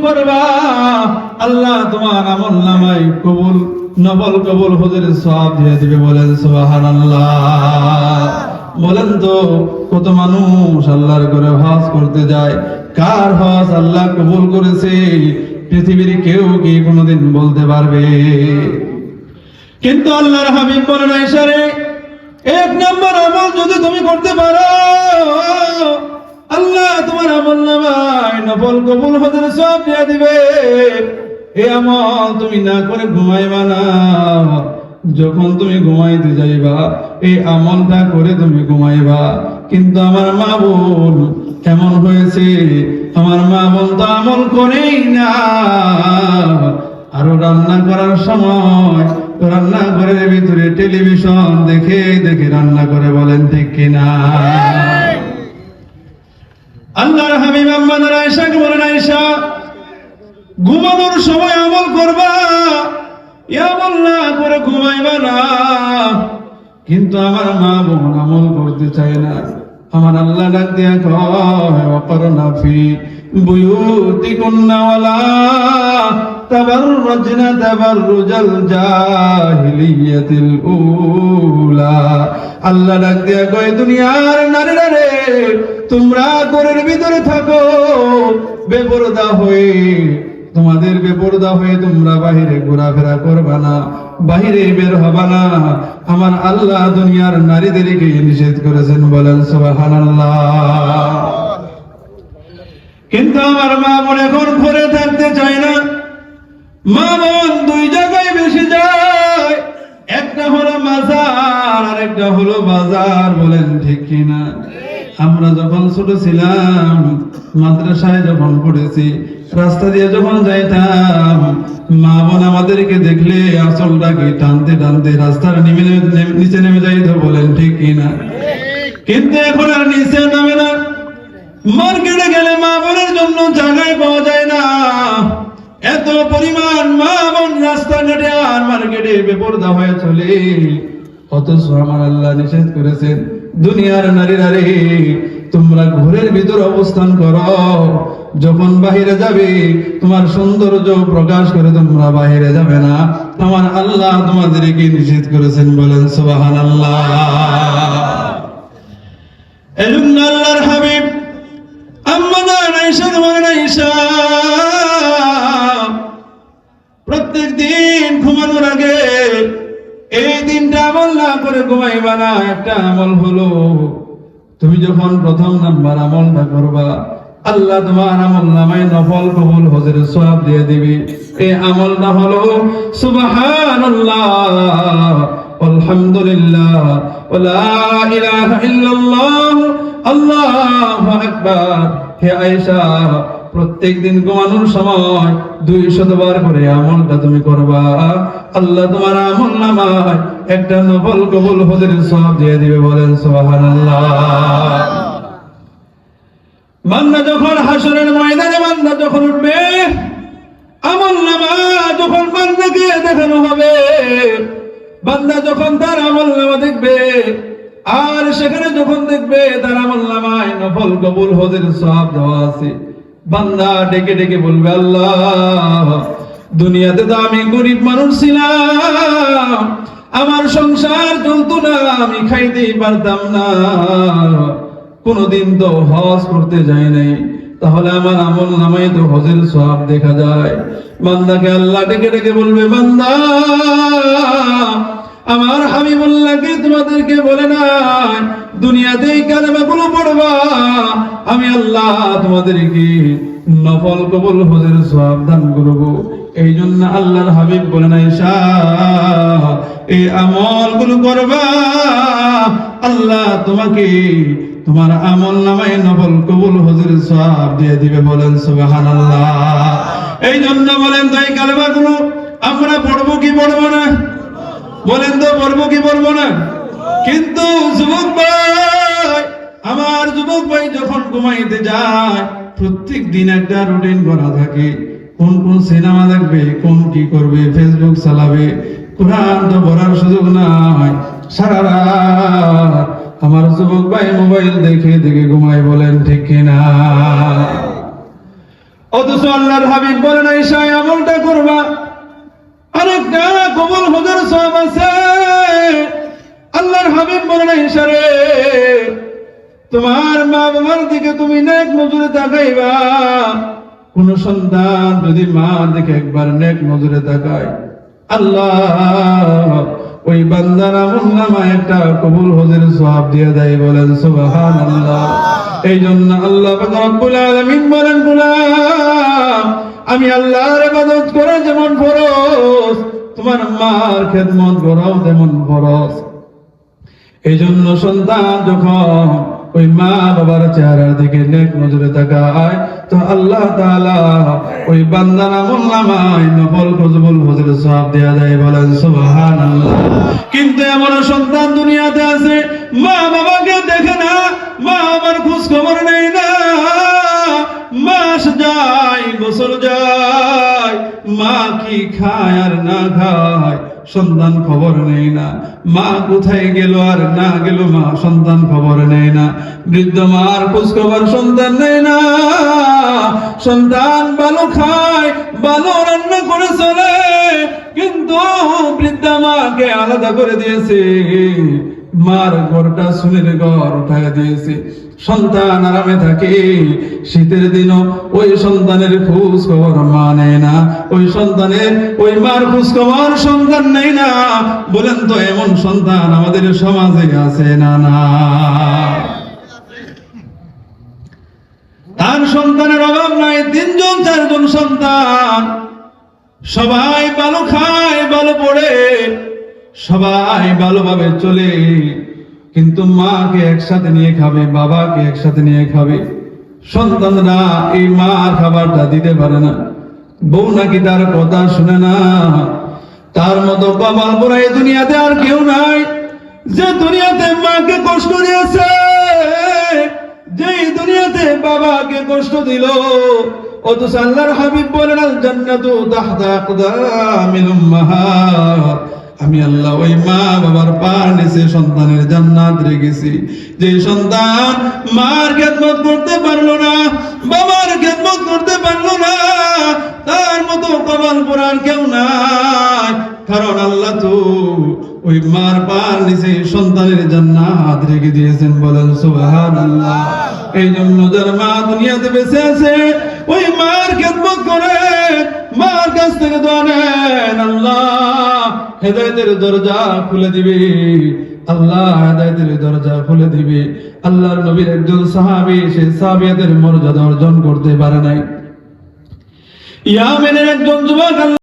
করবা? আল্লাহ তোমার আমল নামাই কবুল, নবল কবুল হুজুরের সব দিয়ে দিবে বলেন, সুবহানাল্লাহ। বলেন তো, কত মানুষ আল্লাহর করে হজ করতে যায়? কার হজ আল্লাহ কবুল করেছে? পৃথিবীর কেউ কি কোনোদিন বলতে পারবে? কিন্তু আল্লাহর হাবিব বলেন ইশারে এক নম্বর আমল যদি তুমি করতে পারো আল্লাহ তোমার আমল নামায় নফল কবুল হজের সব দিয়ে দিবে। এই আমল, তুমি না করে ঘুমাইবা না। যখন তুমি ঘুমাইতে যাইবা, এই আমলটা করে তুমি ঘুমাইবা। কিন্তু আমার মা বোন এমন হয়েছে? আমার মা বোন তো আমল করেই না। আরও রান্না করার সময় রান্না ঘরের ভিতরে টেলিভিশন দেখে দেখে রান্না করে বলেন ঠিক কিনা? আল্লাহর হাবিব আম্মাদের আয়েশাকে বলেন আয়েশা, ঘুমানোর সময় আমল করবা। আমল না করে ঘুমাইবা না। কিন্তু আমার মা বোন আমল করতে চায় না। আমার আল্লাহ ডাক দিয়া কয় অপর নাফি বুয়ুতিকুন্না ওয়ালা তাবাররুজনা তাবাররুজাল জাহিলিয়াতিল উলা আল্লাহ ডাক দিয়া কয়, দুনিয়ার তোমরা ঘরের ভিতরে থাকো, বেপরদা হয়ে তোমাদের বেপরদা হয়ে তোমরা বাহিরে ঘোরাফেরা করবা না, বাহিরে বের হবা না। আমার আল্লাহ দুনিয়ার নারীদেরকে নিষেধ করেছেন বলেন, সুবহানাল্লাহ। কিন্তু আমার মা বোন এখন ঘরে দুই জায়গায় বেশি যায়। একটা হলো মাজার আর একটা হলো বাজার, বলেন ঠিক কিনা? আমরা যখন ছোট ছিলাম, মাদ্রাসায় যখন পড়েছি, রাস্তা দিয়ে যখন যাইতাম, মা বোন আমাদেরকে দেখলে আসলটাকে টানতে টানতে রাস্তার নেমে নিচে নেমে যাইতো, বলেন ঠিক কিনা? কিন্তু এখন আর নিচে নামে না। মার্কেটে গেলে মা বোনের জন্য জায়গায় পাওয়া যায় না। এত পরিমাণ রাস্তাঘাটে আর মার্কেটে বেপরদা হয়ে চলে। অথচ আমার আল্লাহ নিষেধ করেছেন, দুনিয়ার নারীরা রে, তোমরা ঘরের ভিতর অবস্থান করো। যখন বাহিরে যাবে, তোমার সৌন্দর্য প্রকাশ করে তোমরা বাহিরে যাবে না। আমার আল্লাহ তোমাদেরকে নিষেধ করেছেন বলেন সুবাহান আল্লাহ আল্লাহর হাবিব। আম্মাদান আয়েশা বলেন আয়েশা দিন ঘুমানোর আগে এই দিনটা আমল না করে ঘুমাইবা না, একটা আমল হলো তুমি যখন প্রথম নাম্বার আমলটা করবা, আল্লাহ তোমার আমল নামায় নফল কবুল হজের সওয়াব দিয়ে দিবে। এই আমলটা হলো সুবহানাল্লাহ, আলহামদুলিল্লাহ ইলাহা আল্লাহু আকবার। হে আয়েশা প্রত্যেক দিন ঘুমানোর সময় দুই শতবার করে আমলটা তুমি করবা। আল্লাহ তোমার আমল নামায় একটা নফল কবুল হজের সওয়াব দিয়ে দিবে বলেন, সুবহানাল্লাহ। বান্দা যখন হাসরের ময়দানে বান্দা যখন উঠবে, আমল নামা যখন বান্দাকে দেখানো হবে, বান্দা যখন তার আমল নামা দেখবে, আর সেখানে যখন দেখবে তার আমল নামায় নফল কবুল হজের সব দেওয়া আছে। বান্দা ডেকে ডেকে বলবে, আল্লাহ, দুনিয়াতে তো আমি গরিব মানুষ ছিলাম, আমার সংসার চলতো না, আমি খাইতেই পারতাম না। কোনদিন তো হজ করতে যাই নাই, তাহলে আমার আমল নামাই তো হজের সব দেখা যায়। বান্দাকে আল্লাহ ডেকে ডেকে বলবে, বান্দা আমার হাবিবুল্লাহকে তোমাদেরকে বলে না দুনিয়াতে এই কালেমাগুলো পড়বা। আমি আল্লাহ তোমাদেরকে নফল কবুল হজের সব দান করব। এই জন্য আল্লাহর হাবিব বলে না ঈশা এই আমলগুলো করবা। আল্লাহ তোমাকে তোমার আমল নামায় নফল কবুল হজের সব দিয়ে দিবে বলেন, সুবহানাল্লাহ। এই জন্য বলেন তো এই কালেমাগুলো আমরা পড়ব কি পড়ব না? বলেন তো পড়ব কি পড়ব না? কিন্তু যুবক ভাই, আমার যুবক ভাই যখন ঘুমাইতে যায়, প্রত্যেক দিন একটা রুটিন করা থাকে। কোন কোন সিনেমা দেখবে, কোন কি করবে ফেসবুক চালাবে। কোরআন তো পড়ার সুযোগ নাই। সারা রাত আমার যুবক ভাই মোবাইল দেখে দেখে ঘুমাই বলেন ঠিক কিনা? অথচ আল্লাহর হাবিব বলেন ঈশা আমলটা করবা। সব আছে আল্লাহর হাবিব বলেন ঈশা রে তোমার মা বাবার দিকে তুমি নেক নজরে তাকাইবা। কোন সন্তান যদি মা দিকে একবার নেক নজরে তাকায়, আল্লাহ ওই বান্দার নামা একটা কবুল হজের সওয়াব দিয়ে দেয় বলেন, সুবহানাল্লাহ। এই জন্য আল্লাহ রব্বুল আলামিন বলেন, গোলাম, আমি আল্লাহর ইবাদত করে যেমন ফরজ তোমার মার খেদমত করাও তেমন ফরজ। এই জন্য সন্তান যখন ওই মা বাবার চেহারার দিকে নেক নজরে তাকায়, তো আল্লাহ তাআলা ওই বান্দার আমল নামায় নফল ফজবুল ফজর সওয়াব দেয়া যায় বলেন, সুবহানাল্লাহ। কিন্তু এমন সন্তান দুনিয়াতে আছে মা বাবাকে খায় আর না খায় সন্তান খবর নেই না। মা কোথায় গেল আর না গেল মা? সন্তান খবর নেই না। বৃদ্ধ মার খোঁজ খবর সন্তান নেই না। সন্তান ভালো খায়, ভালো রান্না করে চলে। কিন্তু বৃদ্ধা মাকে আলাদা করে দিয়েছে। মার ঘরটা সুনের ঘর উঠায় দিয়েছে। সন্তান আরামে থাকে। শীতের দিনও ওই সন্তানের খোঁজ খবর মা নেয় না। ওই সন্তানের, ওই মার খোঁজ খবর সন্তান নেই না। বলেন তো, এমন সন্তান আমাদের সমাজে আছে না না? তার সন্তানের অভাব নাই, তিনজন, চারজন সন্তান। সবাই ভালো খায় পড়ে সবাই ভালোভাবে চলে। কিন্তু মাকে একসাথে নিয়ে খাবে, বাবাকে একসাথে নিয়ে খাবে। সন্তানরা এই মার খাবারটা দিতে পারে না। বউ নাকি তার কথা শুনে না। তার মতো বাবা বোনা এই দুনিয়াতে আর কেউ নাই। যে দুনিয়াতে মাকে কষ্ট দিয়েছে যে দুনিয়াতে বাবাকে কষ্ট দিল, অথচ আল্লাহর হাবিব বলেন আল জান্নাতু তাহতা আমি আল্লাহ ওই মা বাবার পার নিচে সন্তানের জান্নাত রেখেছি। যে সন্তান মার খেদমত করতে পারল না, বাবার খেদমত করতে পারল না, তার মতো কপাল পরার কেউ নাই। কারণ আল্লাহ তো ওই মার পার নিচে সন্তানের জান্নাত রেখে দিয়েছেন বলেন, সুবহানাল্লাহ। এই জন্য যার মা দুনিয়াতে বেঁচে আছে, ওই মার খেদমত করে মার কাছ থেকে দোয়া নেন, আল্লাহ। হেদায়তের দরজা খুলে দিবে। আল্লাহ, হেদায়তের দরজা খুলে দিবে। আল্লাহর নবীর একজন সাহাবি, সে সাহাবিয়াদের মর্যাদা অর্জন করতে পারে নাই। ইয়ামেনের একজন যুবক